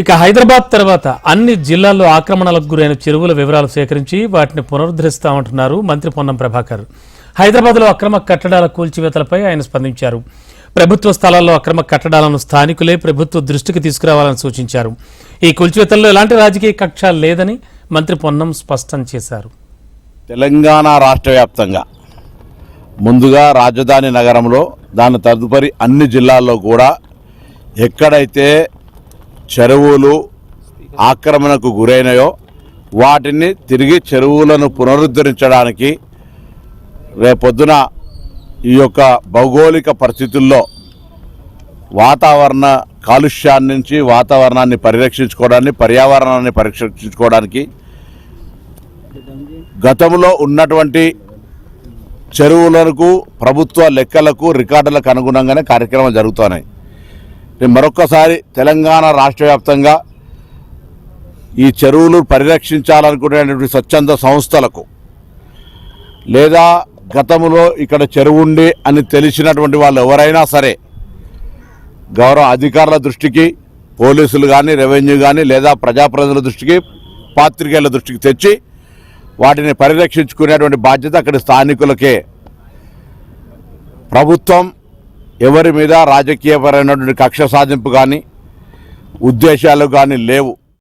ఇక హైదరాబాద్ తర్వాత అన్ని జిల్లాల్లో ఆక్రమణలకు గురైన చెరువుల వివరాలు సేకరించి వాటిని పునరుద్ధరిస్తామంటున్నారు మంత్రి పొన్నం ప్రభాకర్. హైదరాబాద్లో అక్రమ కట్టడాల కూల్చివేతలపై ఆయన స్పందించారు. ప్రభుత్వ స్థలాల్లో అక్రమ కట్టడాలను స్థానికులే ప్రభుత్వ దృష్టికి తీసుకురావాలని సూచించారు. ఈ కూల్చివేతల్లో ఎలాంటి రాజకీయ కక్ష లేదని మంత్రి పొన్నం స్పష్టం చేశారు. తెలంగాణ రాష్ట్ర వ్యాప్తంగా ముందుగా రాజధాని నగరంలో దాని తదుపరి అన్ని జిల్లాల్లో కూడా ఎక్కడైతే చెరువులు ఆక్రమణకు గురైనయో వాటిని తిరిగి చెరువులను పునరుద్ధరించడానికి రేపొద్దున ఈ యొక్క భౌగోళిక పరిస్థితుల్లో వాతావరణ కాలుష్యాన్ని నుంచి వాతావరణాన్ని పరిరక్షించుకోవడానికి పర్యావరణాన్ని పరిరక్షించుకోవడానికి గతంలో ఉన్నటువంటి చెరువులకు ప్రభుత్వ లెక్కలకు రికార్డులకు అనుగుణంగానే కార్యక్రమాలు జరుగుతున్నాయి. మరొక్కసారి తెలంగాణ రాష్ట్ర వ్యాప్తంగా ఈ చెరువులు పరిరక్షించాలనుకునేటువంటి స్వచ్ఛంద సంస్థలకు లేదా గతంలో ఇక్కడ చెరువు ఉండి అని తెలిసినటువంటి వాళ్ళు ఎవరైనా సరే గౌరవ అధికారుల దృష్టికి పోలీసులు కానీ రెవెన్యూ కానీ లేదా ప్రజాప్రతినిధుల దృష్టికి పాత్రికేయుల దృష్టికి తెచ్చి వాటిని పరిరక్షించుకునేటువంటి బాధ్యత అక్కడి స్థానికులకే. ప్రభుత్వం ఎవరి మీద రాజకీయపరమైనటువంటి కక్ష సాధింపు కానీ ఉద్దేశాలు కానీ లేవు.